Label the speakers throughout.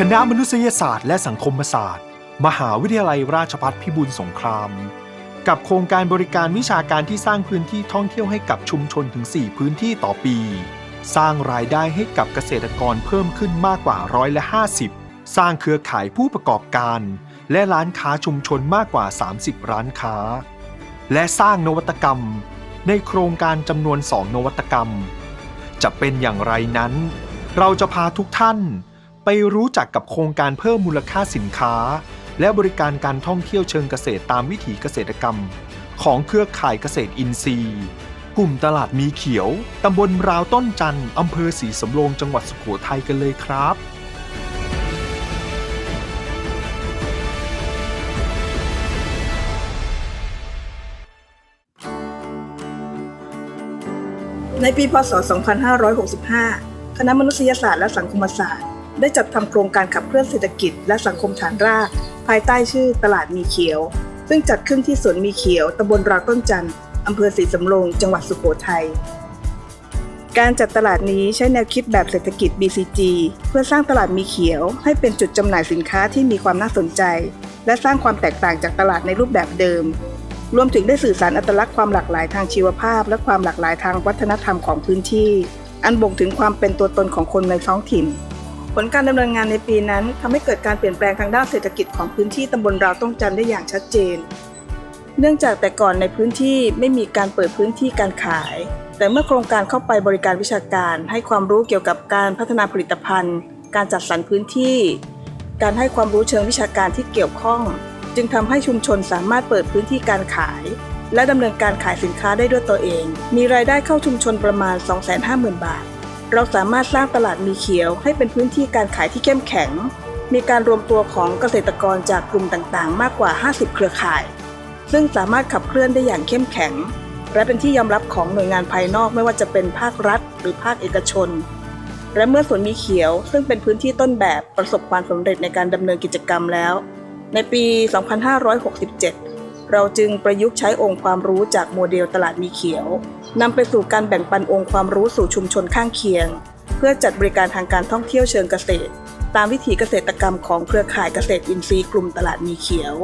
Speaker 1: คณะมนุษยศาสตร์และสังคมศาสตร์ มหาวิทยาลัยราชภัฏพิบูลสงคราม กับโครงการบริการวิชาการที่สร้างพื้นที่ท่องเที่ยวให้กับชุมชนถึง 4 พื้นที่ต่อปี สร้างรายได้ให้กับเกษตรกรเพิ่มขึ้นมากกว่าร้อยละ50 สร้างเครือข่ายผู้ประกอบการ และร้านค้าชุมชนมากกว่า 30 ร้านค้า และสร้างนวัตกรรม ในโครงการจำนวน 2 นวัตกรรม จะเป็นอย่างไรนั้น เราจะพาทุกท่าน ไปรู้จักกับโครงการเพิ่มมูลค่าสินค้า และบริการการท่องเที่ยวเชิงเกษตรตามวิถีเกษตรกรรม ของเครือข่ายเกษตรอินทรีย์ กลุ่มตลาดมีเขียว ตำบลราวต้นจันทร์อำเภอศรีสำโรงจังหวัดสุโขทัยกันเลยครับ
Speaker 2: ในปี พศ 2565 คณะมนุษยศาสตร์และสังคมศาสตร์ ได้จัดทำโครงการขับเคลื่อนเศรษฐกิจและสังคมฐานราก ภายใต้ชื่อตลาดมีเขียว ซึ่งจัดขึ้นที่สวนมีเขียวตำบลราวต้นจันทร์อำเภอศรีสำโรงจังหวัดสุโขทัยการจัดตลาดนี้ใช้แนวคิดแบบเศรษฐกิจ BCG เพื่อสร้างตลาดมีเขียว ให้เป็นจุดจำหน่ายสินค้าที่มีความน่าสนใจ และสร้างความแตกต่างจากตลาดในรูปแบบเดิม รวมถึงได้สื่อสารอัตลักษณ์ความหลากหลายทางชีวภาพ และความหลากหลายทางวัฒนธรรมของพื้นที่ อันบ่งถึงความเป็นตัวตนของคนในท้องถิ่น ผลการดำเนินงานในปีนั้นทำให้เกิดการเปลี่ยนแปลงทางด้านเศรษฐกิจของพื้นที่ตำบลราวต้องจันได้อย่างชัดเจน เนื่องจากแต่ก่อนในพื้นที่ไม่มีการเปิดพื้นที่การขาย แต่เมื่อโครงการเข้าไปบริการวิชาการ ให้ความรู้เกี่ยวกับการพัฒนาผลิตภัณฑ์ การจัดสรรพื้นที่ การให้ความรู้เชิงวิชาการที่เกี่ยวข้อง จึงทำให้ชุมชนสามารถเปิดพื้นที่การขาย และดำเนินการขายสินค้าได้ด้วยตัวเอง มีรายได้เข้าชุมชนประมาณ 250,000 บาท เราสามารถสร้างตลาดมีเขียวให้เป็นพื้นที่การขายที่เข้มแข็ง มีการรวมตัวของเกษตรกรจากกลุ่มต่างๆ มากกว่า 50 เครือข่าย ซึ่งสามารถขับเคลื่อนได้อย่างเข้มแข็ง และเป็นที่ยอมรับของหน่วยงานภายนอกไม่ว่าจะเป็นภาครัฐ หรือภาคเอกชน และเมื่อสวนมีเขียว ซึ่งเป็นพื้นที่ต้นแบบประสบความสำเร็จในการดำเนินกิจกรรมแล้ว ในปี 2567 เราจึงประยุกต์ใช้องค์ความรู้จากโมเดลตลาดมีเขียวนำไปสู่การแบ่งปันองค์ความรู้สู่ชุมชนข้างเคียง เพื่อจัดบริการทางการท่องเที่ยวเชิงเกษตร ตามวิถีเกษตรกรรมของเครือข่ายเกษตรอินทรีย์กลุ่มตลาดมีเขียว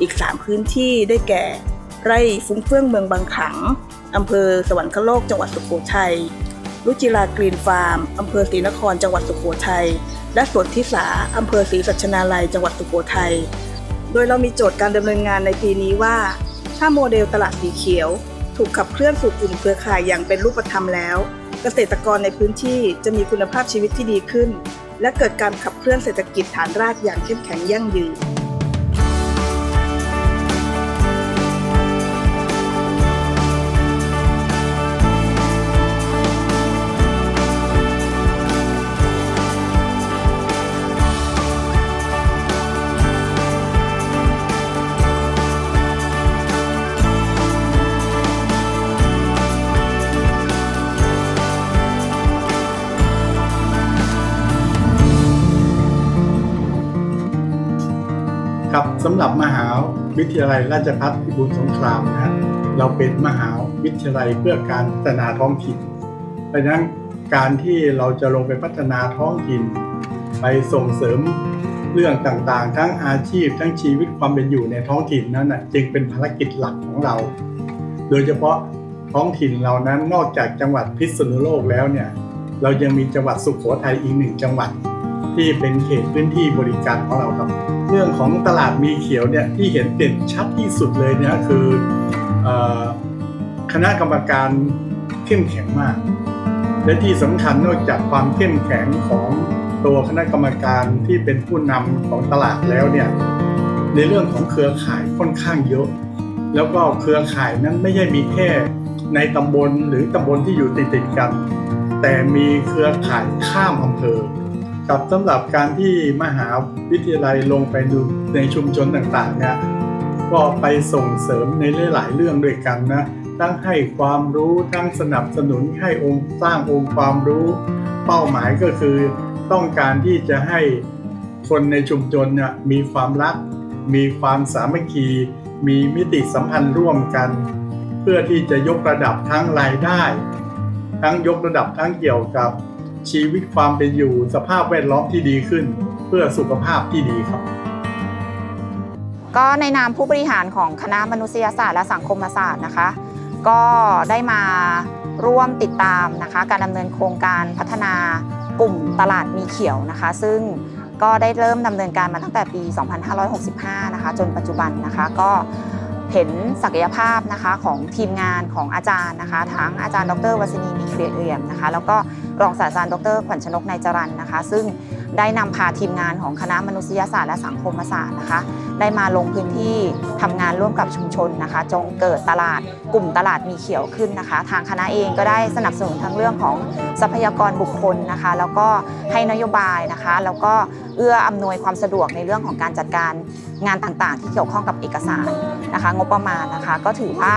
Speaker 2: อีก 3 พื้นที่ได้แก่ ไร่ฟุ้งเฟื่องเมืองบางขังอำเภอสวรรคโลกจังหวัดสุโขทัยรุจิรากรีนฟาร์มอำเภอศรีนครจังหวัดสุโขทัยและสวนทิสาอำเภอศรีสัชนาลัยจังหวัดสุโขทัย โดยเรามีโจทย์การดำเนินงานในปีนี้ว่า ถ้าโมเดลตลาดสีเขียว ถูกขับเคลื่อนสู่กลุ่มเครือข่ายอย่างเป็นรูปธรรมแล้ว เกษตรกรในพื้นที่จะมีคุณภาพชีวิตที่ดีขึ้น และเกิดการขับเคลื่อนเศรษฐกิจฐานรากอย่างเข้มแข็งยั่งยืน
Speaker 3: สำหรับมหาวิทยาลัยราชภัฏพิบูลสงครามนะเราเป็นมหาวิทยาลัยเพื่อการพัฒนาท้องถิ่นเพราะฉะนั้นการที่เราจะลงไปพัฒนาท้องถิ่น ไปส่งเสริมเรื่องต่างๆ ทั้งอาชีพ ทั้งชีวิตความเป็นอยู่ในท้องถิ่นนั้นนะจึงเป็นภารกิจหลักของเรา โดยเฉพาะท้องถิ่นเรานั้นนอกจากจังหวัดพิษณุโลกแล้วเนี่ยเรายังมีจังหวัดสุขโขทัยอีกหนึ่งจังหวัด ที่เป็นเขตพื้นที่บริการของเราครับ เรื่องของตลาดมีเขียวเนี่ยที่เห็นเด่นชัดที่สุดเลยเนี่ยคืออคณะกรรมการเข้มแข็งมาก และที่สำคัญนอกจากความเข้มแข็งของตัวคณะกรรมการที่เป็นผู้นำของตลาดแล้วเนี่ยในเรื่องของเครือข่ายค่อนข้างเยอะ แล้วก็เครือข่ายนั้นไม่ใช่มีแค่ในตำบลหรือตำบลที่อยู่ติดติดๆกัน แต่มีเครือข่ายข้ามอำเภอ ครับสำหรับการที่มหาวิทยาลัยลงไปดูในชุมชนต่างๆเนี่ยก็ไปส่งเสริมในหลายๆเรื่องด้วยกันนะทั้งให้ความรู้ทั้งสนับสนุนให้องค์สร้างองค์ความรู้ เป้าหมายก็คือ ต้องการที่จะให้คนในชุมชนเนี่ยมีความรัก มีความสามัคคี มีมิติสัมพันธ์ร่วมกัน เพื่อที่จะยกระดับทั้งรายได้ ทั้งยกระดับทั้งเกี่ยวกับ ชีวิตความเป็นอยู่สภาพแวดล้อมที่ดีขึ้น เพื่อสุขภาพที่ดีครับ
Speaker 4: ก็ในนามผู้บริหารของคณะมนุษยศาสตร์และสังคมศาสตร์นะคะ ก็ได้มาร่วมติดตามนะคะการดำเนินโครงการพัฒนากลุ่มตลาดมีเขียวนะคะ ซึ่งก็ได้เริ่มดำเนินการมาตั้งแต่ปี 2565 นะคะ จนปัจจุบันนะคะก็ เห็นศักยภาพนะคะของทีมงานของอาจารย์นะคะ ทั้งอาจารย์ดรวสินีมีเครียเอียมนะคะแล้วก็รองศาสตราจารย์ดรขวัญชนกนายจรันนะคะ ซึ่ง ได้นำพาทีมงานของคณะมนุษยศาสตร์และสังคมศาสตร์นะคะ ได้มาลงพื้นที่ทำงานร่วมกับชุมชนนะคะ จงเกิดตลาดกลุ่มตลาดมีเขียวขึ้นนะคะ ทางคณะเองก็ได้สนับสนุนทั้งเรื่องของทรัพยากรบุคคลนะคะ แล้วก็ให้นโยบายนะคะ แล้วก็เอื้ออำนวยความสะดวกในเรื่องของการจัดการงานต่างๆ ที่เกี่ยวข้องกับเอกสารนะคะ งบประมาณนะคะ ก็ถือว่า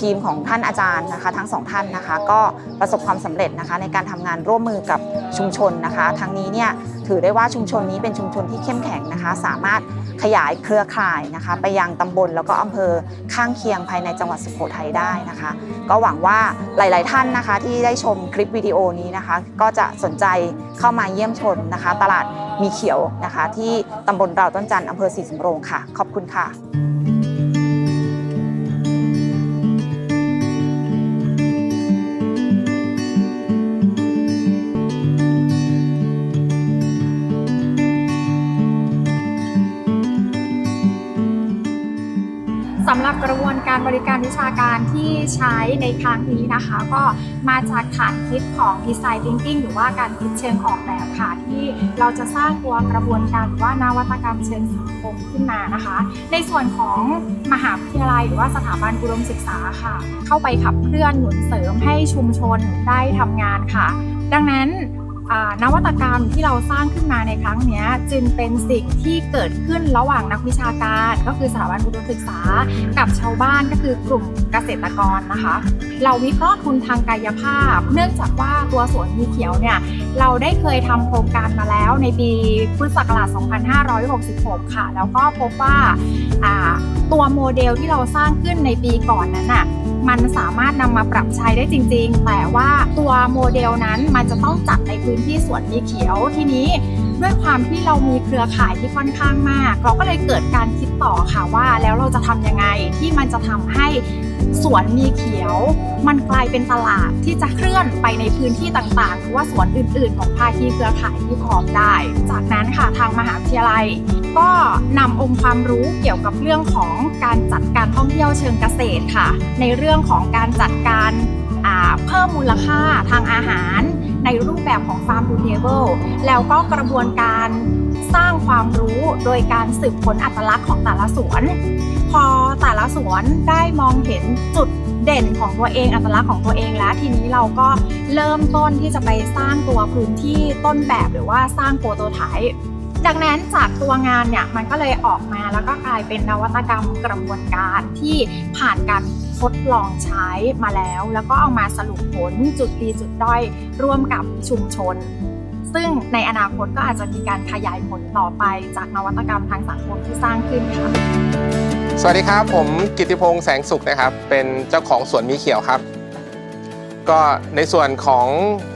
Speaker 4: ทีมของท่านอาจารย์นะคะ ทั้งสองท่านนะคะ ก็ประสบความสำเร็จนะคะ ในการทำงานร่วมมือกับชุมชนนะคะ ทั้งนี้เนี่ยถือได้ว่าชุมชนนี้เป็นชุมชนที่เข้มแข็งนะคะ สามารถขยายเครือข่ายนะคะ ไปยังตำบลแล้วก็อำเภอข้างเคียงภายในจังหวัดสุโขทัยได้นะคะ ก็หวังว่าหลาย ๆ ท่านนะคะ ที่ได้ชมคลิปวิดีโอนี้นะคะ ก็จะสนใจเข้ามาเยี่ยมชมนะคะ ตลาดมีเขียวนะคะ ที่ตำบลเราต้นจันทร์อำเภอศรีสำโรงค่ะ ขอบคุณค่ะ
Speaker 5: การบริการวิชาการที่ใช้ในครั้งนี้นะคะ ก็มาจากฐานคิดของ Design Thinking หรือว่าการคิดเชิงออกแบบค่ะ ที่เราจะสร้างตัวกระบวนการหรือว่านวัตกรรมเชิงสังคมขึ้นมานะคะ ในส่วนของมหาวิทยาลัยหรือว่าสถาบันอุดมศึกษาค่ะ เข้าไปขับเคลื่อนหนุนเสริมให้ชุมชนได้ทำงานค่ะ ดังนั้น นวัตกรรมที่เราสร้างขึ้นมาในครั้งนี้จึงเป็นสิ่งที่เกิดขึ้นระหว่างนักวิชาการ ก็คือสถาบันอุดมศึกษา กับชาวบ้านก็คือกลุ่มเกษตรกรนะคะ เราวิเคราะห์ทุนทางกายภาพ เนื่องจากว่าตัวสวนมีเขียวเนี่ยเราได้เคยทำโครงการมาแล้วในปีพุทธศักราช 2566 ค่ะ แล้วก็พบว่าอ่าตัวโมเดลที่เราสร้างขึ้นในปีก่อนนั้นน่ะ มันสามารถนำมาปรับใช้ได้จริง ๆ แต่ว่าตัวโมเดลนั้นมันจะต้องจัดในพื้นที่สวนมีเขียวทีนี้ด้วยความที่เรามีเครือข่ายที่ค่อนข้างมาก เราก็เลยเกิดการคิดต่อค่ะว่าแล้วเราจะทำยังไงที่มันจะทำให้ สวนมีเขียว มันกลายเป็นตลาดที่จะเคลื่อนไปในพื้นที่ต่างๆ หรือว่าสวนอื่นๆ ของภาคีเครือข่ายที่พร้อมได้ จากนั้นค่ะทางมหาวิทยาลัย ก็นำองค์ความรู้เกี่ยวกับเรื่องของการจัดการท่องเที่ยวเชิงเกษตรค่ะ ในเรื่องของการจัดการเพิ่มมูลค่าทางอาหารในรูปแบบของ Farm to Table แล้วก็กระบวนการ สร้างความรู้โดยการสืบค้นอัตลักษณ์ของแต่ละสวน พอแต่ละสวนได้มองเห็นจุดเด่นของตัวเองอัตลักษณ์ของตัวเองแล้วทีนี้เราก็เริ่มต้นที่จะไปสร้างตัวพื้นที่ต้นแบบหรือว่าสร้างโปรโตไทป์ดังนั้นจากตัวงานเนี่ยมันก็เลยออกมาแล้วก็กลายเป็นนวัตกรรมกระบวนการที่ผ่านการทดลองใช้มาแล้ว แล้วก็เอามาสรุปผลจุดดีจุดด้อยร่วมกับชุมชน ซึ่งในอนาคตก็อาจจะมีการขยายผลต่อไปจากนวัตกรรมทางสังคมที่สร้างขึ้นค่ะ
Speaker 6: สวัสดีครับ ผมกิติพงษ์แสงสุขนะครับ เป็นเจ้าของสวนมีเขียวครับ ก็ในส่วนของ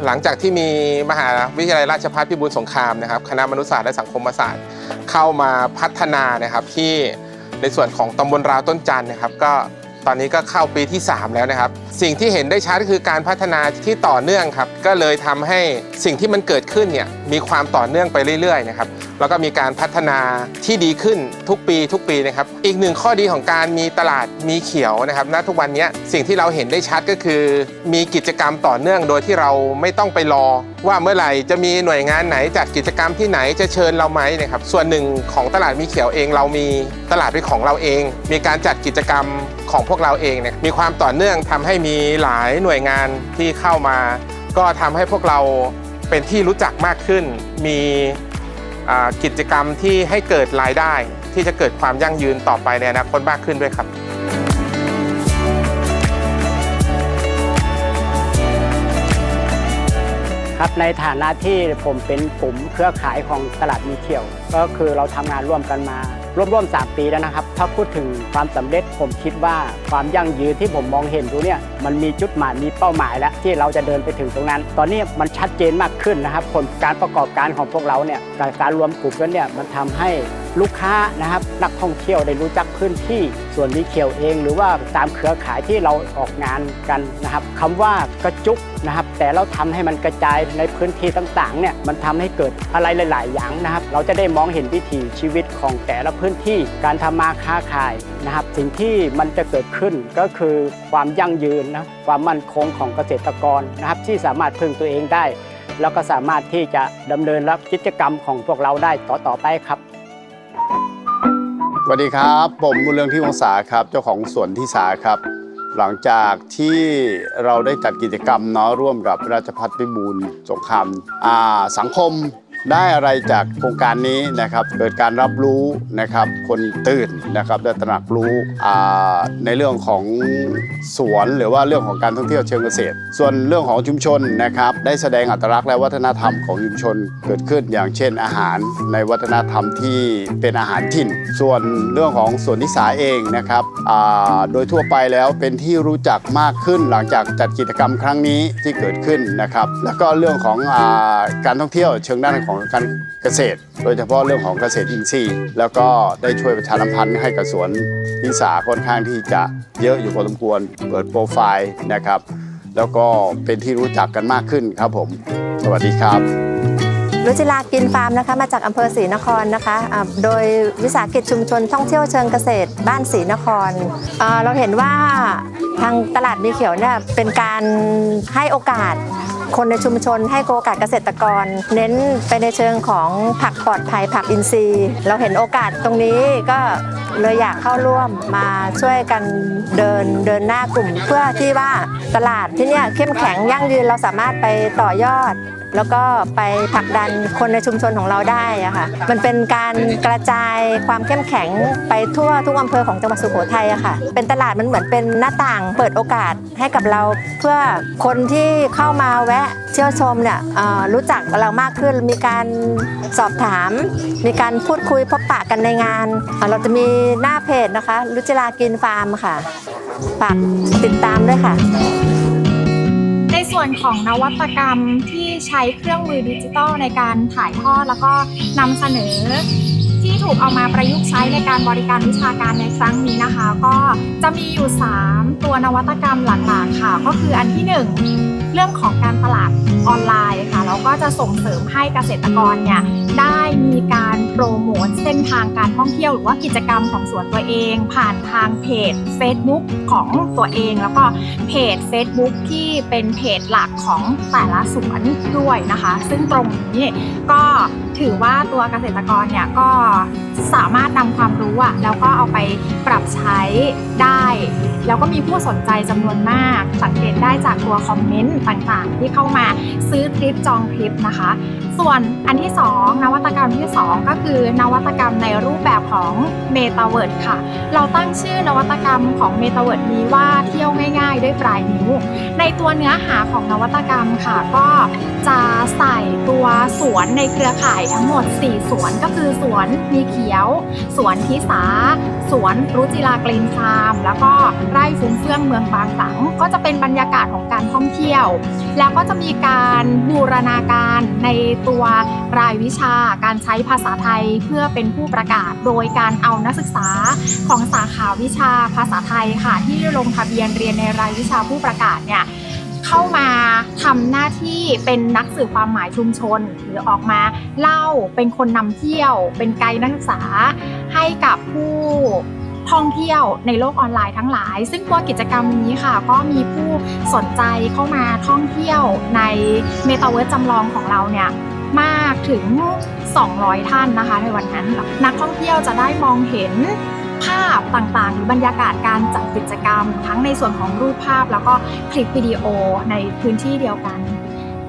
Speaker 6: หลังจากที่มีมหาวิทยาลัยราชภัฏพิบูลสงครามนะครับคณะมนุษยศาสตร์และสังคมศาสตร์ เข้ามาพัฒนานะครับที่ในส่วนของตำบลราวต้นจันทร์นะครับ ก็ ตอนนี้ก็เข้าปีที่ 3 แล้วนะครับ สิ่งที่เห็นได้ชัดก็คือการพัฒนาที่ต่อเนื่องครับ ก็เลยทำให้สิ่งที่มันเกิดขึ้นเนี่ยมีความต่อเนื่องไปเรื่อยๆนะครับ แล้วก็มีการพัฒนาที่ดีขึ้นทุกปีทุกปีนะครับ อีกหนึ่งข้อดีของการมีตลาดมีเขียวนะครับณทุกวันนี้สิ่งที่เราเห็นได้ชัดก็คือ มีกิจกรรมต่อเนื่องโดยที่เราไม่ต้องไปรอ ว่าเมื่อไหร่จะมีหน่วยงานไหนจัดกิจกรรมที่ไหนจะเชิญเราไหมนะครับส่วนหนึ่งของตลาดมีเขียวเองเรามีตลาดเป็นของเราเอง มีการจัดกิจกรรมของพวกเราเองเนี่ยมีความต่อเนื่องทำให้มีหลายหน่วยงานที่เข้ามา ก็ทำให้พวกเราเป็นที่รู้จักมากขึ้น มี กิจกรรมที่ให้เกิดรายได้ ที่จะเกิดความยั่งยืนต่อไปในอนาคตมากขึ้นด้วยครับ
Speaker 7: ครับในฐานะที่ผมเป็นกลุ่มเครือข่ายของตลาดมีเขียว ก็คือเราทำงานร่วมกันมา ร่วมๆ3ปีแล้วนะครับ ถ้าพูดถึงความสำเร็จผมคิดว่าความยั่งยืนที่ผมมองเห็นดูเนี่ยมันมีจุดหมายมีเป้าหมายแล้วที่เราจะเดินไปถึงตรงนั้น ตอนนี้มันชัดเจนมากขึ้นนะครับ ผลการประกอบการของพวกเราเนี่ยการการรวมกลุ่มกันเนี่ยมันทำให้ ลูกค้านะครับนักท่องเที่ยวได้รู้จักพื้นที่ส่วนมีเขียวเอง หรือว่าตามเครือข่ายที่เราออกงานกันนะครับคำว่ากระจุกนะครับ แต่เราทำให้มันกระจายในพื้นที่ต่างๆเนี่ยมันทำให้เกิดอะไรหลาย ๆ อย่างนะครับ เราจะได้มองเห็นวิถีชีวิตของแต่ละพื้นที่การทำมาค้าขายนะครับ สิ่งที่มันจะเกิดขึ้นก็คือความยั่งยืนนะความมั่นคงของเกษตรกรนะครับ ที่สามารถพึ่งตัวเองได้ แล้วก็สามารถที่จะดำเนินรับกิจกรรมของพวกเราได้ต่อต่อไปครับ
Speaker 8: สวัสดีครับ ผมบุญเรืองที่วงศาครับ เจ้าของสวนที่สาครับ หลังจากที่เราได้จัดกิจกรรมเนาะร่วมกับราชพัฒพิบูลสงครามอ่าสังคม ได้อะไรจากโครงการนี้นะครับ เกิดการรับรู้นะครับ คนตื่นนะครับได้ตระหนักรู้ในเรื่องของสวนหรือว่าเรื่องของการท่องเที่ยวเชิงเกษตร ส่วนเรื่องของชุมชนนะครับ ได้แสดงอัตลักษณ์และวัฒนธรรมของชุมชนเกิดขึ้นอย่างเช่นอาหารในวัฒนธรรมที่เป็นอาหารถิ่น ส่วนเรื่องของสวนนิสาเองนะครับโดยทั่วไปแล้วเป็นที่รู้จักมากขึ้นหลังจากจัดกิจกรรมครั้งนี้ที่เกิดขึ้นนะครับ แล้วก็เรื่องของอการท่องเที่ยวเชิงด้านของการเกษตร โดยเฉพาะเรื่องของเกษตรอินทรีย์ แล้วก็ได้ช่วยประชาสัมพันธ์ให้กับสวนนิสาค่อนข้างที่จะเยอะอยู่พอสมควร เปิดโปรไฟล์นะครับ แล้วก็เป็นที่รู้จักกันมากขึ้นครับผม สวัสดีครับ
Speaker 9: รุจิลากินฟาร์มนะคะมาจากอำเภอศรีนครนะคะอ่าโดยวิสาหกิจชุมชนท่องเที่ยวเชิงเกษตร บ้านศรีนครเราเห็นว่าทางตลาดมีเขียวเนี่ยเป็นการให้โอกาส คนในชุมชนให้โอกาสเกษตรกร เน้นไปในเชิงของผักปลอดภัยผักอินทรีย์ เราเห็นโอกาสตรงนี้ก็เลยอยากเข้าร่วมมาช่วยกันเดินเดินหน้ากลุ่ม เพื่อที่ว่าตลาดที่นี่เข้มแข็งยั่งยืนเราสามารถไปต่อยอด แล้วก็ไปผลักดันคนในชุมชนของเราได้อะค่ะ มันเป็นการกระจายความเข้มแข็งไปทั่วทุกอำเภอของจังหวัดสุโขทัยอะค่ะ เป็นตลาดมันเหมือนเป็นหน้าต่างเปิดโอกาสให้กับเรา เพื่อคนที่เข้ามาแวะเที่ยวชมเนี่ยรู้จักเรามากขึ้น มีการสอบถาม มีการพูดคุยพบปะกันในงาน เราจะมีหน้าเพจนะคะ รุจิลากินฟาร์มค่ะ ฝากติดตามด้วยค่ะ
Speaker 5: ส่วนของนวัตกรรมที่ใช้เครื่องมือดิจิทัลในการถ่ายทอดแล้วก็นำเสนอ ที่ถูกเอามาประยุกต์ใช้ในการบริการวิชาการในครั้งนี้นะคะ ก็จะมีอยู่ 3 ตัวนวัตกรรมหลักๆค่ะ ก็คืออันที่ 1 เรื่องของการตลาดออนไลน์ค่ะแล้วก็จะส่งเสริมให้เกษตรกรเนี่ยได้มีการโปรโมทเส้นทางการท่องเที่ยวหรือว่ากิจกรรมของสวนตัวเอง ผ่านทางเพจ Facebook ของตัวเอง แล้วก็เพจ Facebook ที่เป็นเพจหลักของแต่ละสวนด้วยนะคะ ซึ่งตรงนี้ก็ ถือว่าตัวเกษตรกรเนี่ยก็สามารถนำความรู้อะแล้วก็เอาไปปรับใช้ได้ แล้วก็มีผู้สนใจจำนวนมาก สังเกตได้จากตัวคอมเมนต์ต่างๆ ที่เข้ามาซื้อทริปจองทริปนะคะ ส่วนอันที่ 2 นวัตกรรมที่ 2 ก็คือนวัตกรรมในรูปแบบของ m e t a เวิร์ดค่ะ เราตั้งชื่อนวัตกรรมของ m e t a เวิร์ดนี้ว่าเที่ยวง่าย ๆ ด้วยปลายนิ้ว ในตัวเนื้อหาของนวัตกรรมค่ะ ก็จะใส่ตัวสวนในเครือข่ายทั้งหมด 4 สวนก็คือสวนมีเขียว สวนทิสา สวนรุจิลากรีนฟาร์ม แล้วก็ไร่ฟุ้งเฟื่องเมืองบางหลัง ก็จะเป็นบรรยากาศของการท่องเที่ยว แล้วก็จะมีการบูรณาการในตัวรายวิชาการใช้ภาษาไทยเพื่อเป็นผู้ประกาศ โดยการเอานักศึกษาของสาขาวิชาภาษาไทยค่ะที่ลงทะเบียนเรียนในรายวิชาผู้ประกาศเนี่ย เข้ามาทำหน้าที่เป็นนักสื่อความหมายชุมชนหรือออกมาเล่าเป็นคนนำเที่ยว เป็นไกด์นักศึกษาให้กับผู้ท่องเที่ยวในโลกออนไลน์ทั้งหลาย ซึ่งตัวกิจกรรมนี้ค่ะ ก็มีผู้สนใจเข้ามาท่องเที่ยวในเมตาเวิร์สจำลองของเราเนี่ยมากถึง 200 ท่านนะคะในวันนั้น นักท่องเที่ยวจะได้มองเห็น ภาพต่างๆ หรือบรรยากาศการจัดกิจกรรม ทั้งในส่วนของรูปภาพแล้วก็คลิปวิดีโอในพื้นที่เดียวกัน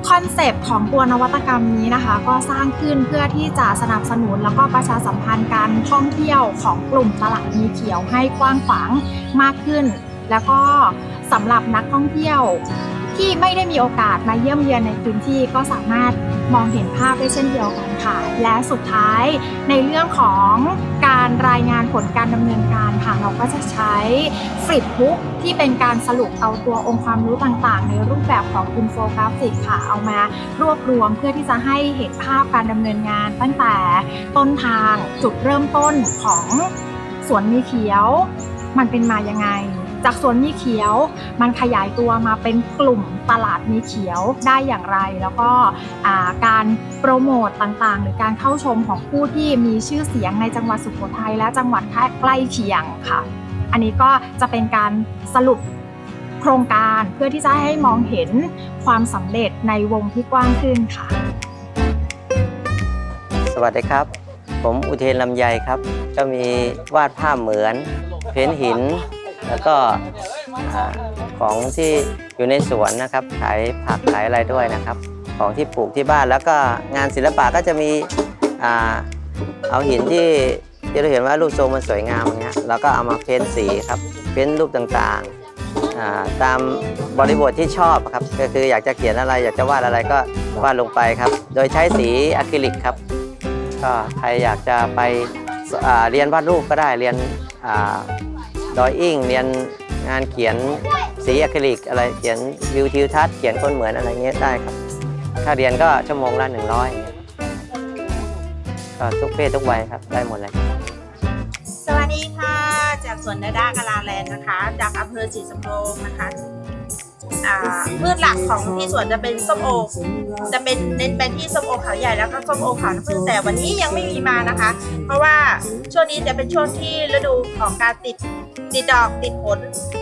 Speaker 5: คอนเซปต์ของตัวนวัตกรรมนี้นะคะ ก็สร้างขึ้นเพื่อที่จะสนับสนุนแล้วก็ประชาสัมพันธ์การท่องเที่ยวของกลุ่มตลาดมีเขียวให้กว้างขวางมากขึ้น แล้วก็สำหรับนักท่องเที่ยวที่ไม่ได้มีโอกาสมาเยี่ยมเยียนในพื้นที่ก็สามารถ มองเห็นภาพได้เช่นเดียวกันค่ะ และสุดท้ายในเรื่องของการรายงานผลการดำเนินการค่ะเราก็จะใช้ฟลิปบุ๊กที่เป็นการสรุปเอาตัวองค์ความรู้ต่างๆ ในรูปแบบของอินโฟกราฟิกค่ะ เอามารวบรวมเพื่อที่จะให้เห็นภาพการดำเนินงาน ตั้งแต่ต้นทางจุดเริ่มต้นของสวนมีเขียว มันเป็นมายังไง จากสวนมีเขียว มันขยายตัวมาเป็นกลุ่มตลาดมีเขียวได้อย่างไร แล้วก็การโปรโมตต่างๆ หรือการเข้าชมของผู้ที่มีชื่อเสียงในจังหวัดสุโขทัยและจังหวัดใกล้เคียงค่ะ อันนี้ก็จะเป็นการสรุปโครงการเพื่อที่จะให้มองเห็นความสำเร็จในวงที่กว้างขึ้นค่ะ
Speaker 10: สวัสดีครับ ผมอุเทนลำไยครับ ก็มีวาดภาพเหมือน เพ้นหิน แล้วก็ของที่อยู่ในสวนนะครับ ขายผักขายอะไรด้วยนะครับ ของที่ปลูกที่บ้านแล้วก็งานศิลปะก็จะมีเอาหินที่ที่เราเห็นว่ารูปทรงมันสวยงามอย่างเงี้ยเราก็เอามาเพ้นสีครับ เพ้นรูปต่างๆตามบริบทที่ชอบครับ ก็คืออยากจะเขียนอะไร อยากจะวาดอะไรก็วาดลงไปครับ โดยใช้สีอะคริลิกครับ ก็ใครอยากจะไปเรียนวาดรูปก็ได้เรียน ดอยอิ่งเรียนงานเขียนสีอะคริลิกอะไรเขียนวิวทิวทัศน์เขียนคนเหมือนอะไรเงี้ยได้ครับ ถ้าเรียนก็ชั่วโมงละหนึ่งร้อยก็ทุกเพศทุกวัยครับได้หมดเลย
Speaker 11: สวัสดีค่ะ จากสวนนาดากาลาแลนด์นะคะ จากอำเภอศรีสำโรงนะคะ อ่าพืชหลักของที่สวนจะเป็นส้มโอ จะเป็นเน้นไปที่ส้มโอขาวใหญ่แล้วก็ส้มโอขาวน้ำผึ้งแต่วันนี้ยังไม่มีมานะคะ เพราะว่าช่วงนี้จะเป็นช่วงที่ฤดูของการติดติดดอกติดผล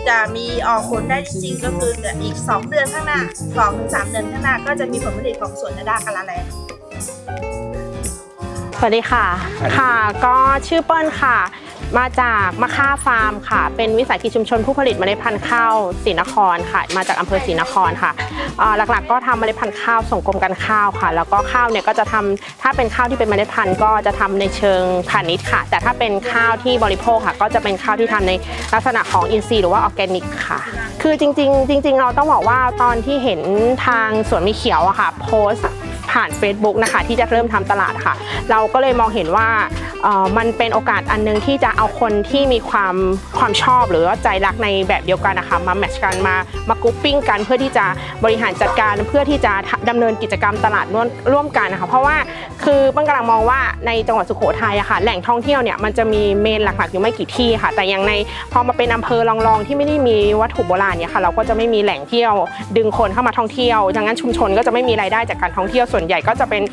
Speaker 11: จะมีออกผลได้จริงๆก็คืออีก 2 เดือนข้างหน้า2ถึง3เดือนข้างหน้าก็จะมีผลผลิตของสวนนาด้ากาลาแลนด์
Speaker 12: สวัสดีค่ะ ค่ะ ก็ชื่อเปิ้ลค่ะ มาจากมะค่าฟาร์มค่ะ เป็นวิสาหกิจชุมชนผู้ผลิตเมล็ดพันธุ์ข้าวศรีนครค่ะ มาจากอำเภอศรีนครค่ะหลักๆ ก็ทำเมล็ดพันธุ์ข้าวส่งกรมการข้าวค่ะ แล้วก็ข้าวเนี่ยก็จะทำถ้าเป็นข้าวที่เป็นเมล็ดพันธุ์ก็จะทำในเชิงพาณิชย์ค่ะ แต่ถ้าเป็นข้าวที่บริโภคค่ะ ก็จะเป็นข้าวที่ทำในลักษณะของอินทรีย์หรือว่าออร์แกนิกค่ะ คือจริง ๆ จริง ๆ เราต้องบอกว่าตอนที่เห็นทางสวนมีเขียวอะค่ะโพสต์ ผ่าน Facebook นะคะที่จะเริ่มทำตลาดค่ะ เราก็เลยมองเห็นว่ามันเป็นโอกาสอันหนึงที่จะเอาคนที่มีความความชอบหรือว่าใจรักในแบบเดียวกันนะคะมาแมทช์กันมามากรุ๊ปปิ้งกันเพื่อที่จะบริหารจัดการเพื่อที่จะดำเนินกิจกรรมตลาดร่วมร่วมกันนะคะเพราะว่าคือปังกำลังมองว่าในจังหวัดสุโขทัยอะค่ะแหล่งท่องเที่ยวเนี่ยมันจะมีเมนหลักๆอยู่ไม่กี่ที่ค่ะ แต่อย่างในพอมาเป็นอำเภอรองๆที่ไม่ได้มีวัตถุโบราณเนี่ยค่ะเราก็จะไม่มีแหล่งเที่ยวดึงคนเข้ามาท่องเที่ยวดังนั้นชุมชนก็จะไม่มีรายได้จากการท่องเที่ยวส่วนใหญ่ก็จะเป็น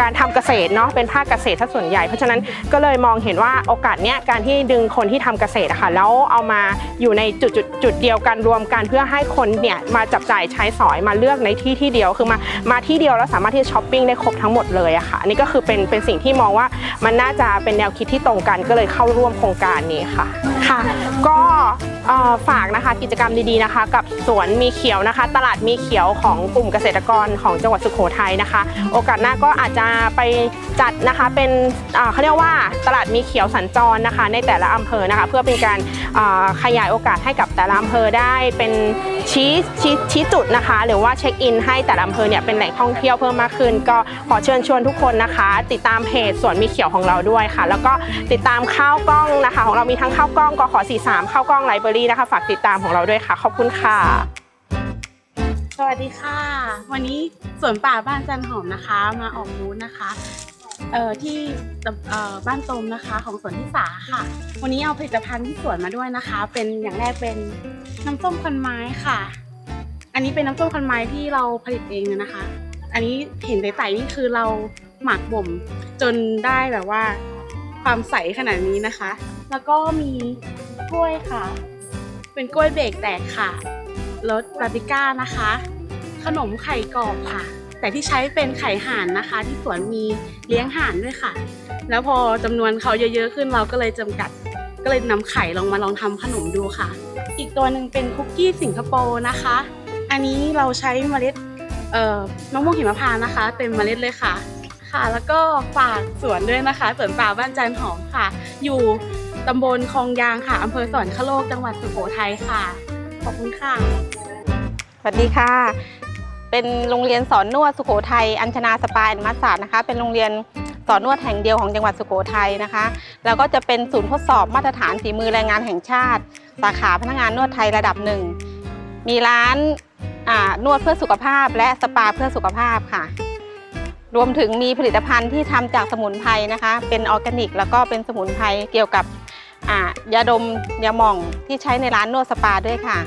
Speaker 12: การทำเกษตรเนาะเป็นภาคเกษตรถ้าส่วนใหญ่ เพราะฉะนั้นก็เลยมองเห็นว่าโอกาสเนี้ยการที่ดึงคนที่ทำเกษตรอะค่ะแล้วเอามาอยู่ในจุดจุดจุดเดียวกันรวมกันเพื่อให้คนเนี่ยมาจับจ่ายใช้สอยมาเลือกในที่ที่เดียวคือมามาที่เดียวแล้วสามารถที่จะช้อปปิ้งได้ครบทั้งหมดเลยอะค่ะอันนี้ก็คือเป็นเป็นสิ่งที่มองว่ามันน่าจะเป็นแนวคิดที่ตรงกันก็เลยเข้าร่วมโครงการนี้ค่ะค่ะ ก็เอ่อ ฝากนะคะกิจกรรมดีๆนะคะ กับสวนมีเขียวนะคะ ตลาดมีเขียวของกลุ่มเกษตรกรของจังหวัดสุโขทัยนะคะ โอกาสหน้าก็อาจจะไปจัดนะคะเป็นเขาเรียกว่าตลาดมีเขียวสัญจรนะคะ ในแต่ละอำเภอนะคะ เพื่อเป็นการขยายโอกาสให้กับแต่ละอำเภอได้เป็นชี้ชี้ชี้จุดนะคะ หรือว่าเช็คอินให้แต่ละอำเภอเนี่ยเป็นแหล่งท่องเที่ยวเพิ่มมากขึ้น ก็ขอเชิญชวนทุกคนนะคะ ติดตามเพจสวนมีเขียวของเราด้วยค่ะ แล้วก็ติดตามข้าวกล้องนะคะ ของเรามีทั้งข้าวกล้องกขอ43ข้าวกล้องไลบรารีนะคะ ฝากติดตามของเราด้วยค่ะ ขอบคุณค่ะ
Speaker 13: สวัสดีค่ะ วันนี้สวนป่าบ้านจันหอมนะคะ มาออกบูธนะคะเอ่อที่เอ่อบ้านตมนะคะของสวนที่สาค่ะ วันนี้เอาผลิตภัณฑ์ที่สวนมาด้วยนะคะ เป็นอย่างแรกเป็นน้ำส้มคันไม้ค่ะ อันนี้เป็นน้ำส้มคันไม้ที่เราผลิตเองเลยนะคะ อันนี้เห็นใสๆนี่คือเราหมักบ่มจนได้แบบว่า ความใสขนาดนี้นะคะ แล้วก็มีกล้วยค่ะ เป็นกล้วยเบรกแตกค่ะรสปาปริก้านะคะ ขนมไข่กรอบค่ะ แต่ที่ใช้เป็นไข่ห่านนะคะ ที่สวนมีเลี้ยงห่านด้วยค่ะ แล้วพอจำนวนเขาเยอะๆขึ้นเราก็เลยจำกัด ก็เลยนำไข่ลองมาลองทำขนมดูค่ะ อีกตัวหนึ่งเป็นคุกกี้สิงคโปร์นะคะ อันนี้เราใช้เมล็ดเอ่อมะม่วงหิมพานต์นะคะ เต็มเมล็ดเลยค่ะค่ะ แล้วก็ฝากสวนด้วยนะคะสวนป่าบ้านจันหอมค่ะ อยู่ ตำบลคลองยางค่ะอำเภอสวรรคโลกจังหวัดสุโขทัยค่ะ ขอบคุณค่ะ
Speaker 14: สวัสดีค่ะ เป็นโรงเรียนสอนนวดสุโขทัยอัญชนาสปาแอนมัสสานะคะ เป็นโรงเรียนสอนนวดแห่งเดียวของจังหวัดสุโขทัยนะคะ แล้วก็จะเป็นศูนย์ทดสอบมาตรฐานฝีมือแรงงานแห่งชาติ สาขาพนักงานนวดไทยระดับหนึ่ง มีร้านนวดเพื่อสุขภาพและสปาเพื่อสุขภาพค่ะ รวมถึงมีผลิตภัณฑ์ที่ทำจากสมุนไพรนะคะ เป็นออร์แกนิก แล้วก็เป็นสมุนไพรเกี่ยวกับ ยาดมยาหม่องที่ใช้ในร้านนวดสปาด้วยค่ะ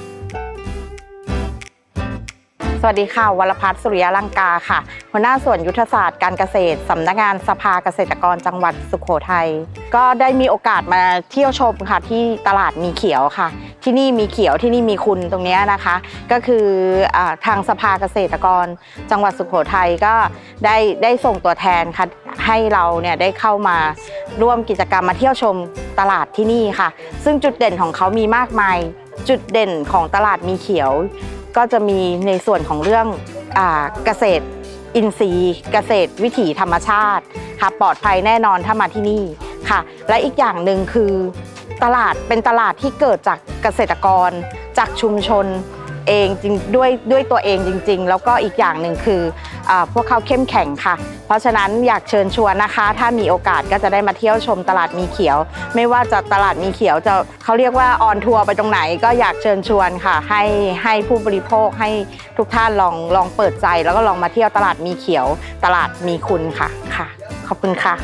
Speaker 15: สวัสดีค่ะวรพัฒน์สุริยลังกาค่ะ หัวหน้าส่วนยุทธศาสตร์การเกษตรสำนักงานสภาเกษตรกรจังหวัดสุโขทัยก็ได้มีโอกาสมาเที่ยวชมค่ะ ที่ตลาดมีเขียวค่ะ ที่นี่มีเขียวที่นี่มีคุณตรงนี้นะคะ ก็คืออทางสภาเกษตรกรจังหวัดสุโขทัยก็ได้ได้ส่งตัวแทนค่ะให้เราเนี่ยได้เข้ามาร่วมกิจกรรมมาเที่ยวชมตลาดที่นี่ค่ะ ซึ่งจุดเด่นของเขามีมากมายจุดเด่นของตลาดมีเขียว ก็จะมีในส่วนของเรื่องอเกษตรอินทรีย์ เกษตรวิถีธรรมชาติค่ะปลอดภัยแน่นอนถ้ามาที่นี่ค่ะ และอีกอย่างหนึ่งคือตลาดเป็นตลาดที่เกิดจากเกษตรกร จากชุมชน เองจริงด้วยด้วยตัวเองจริง ๆ แล้วก็อีกอย่างหนึ่งคืออพวกเขาเข้มแข็งค่ะ เพราะฉะนั้นอยากเชิญชวนนะคะ ถ้ามีโอกาสก็จะได้มาเที่ยวชมตลาดมีเขียว ไม่ว่าจะตลาดมีเขียวจะเขาเรียกว่าออนทัวร์ไปตรงไหนก็อยากเชิญชวนค่ะ ให้ให้ผู้บริโภคให้ทุกท่านลองลองเปิดใจ แล้วก็ลองมาเที่ยวตลาดมีเขียว ตลาดมีคุณค่ะค่ะ ขอบคุณค่ะ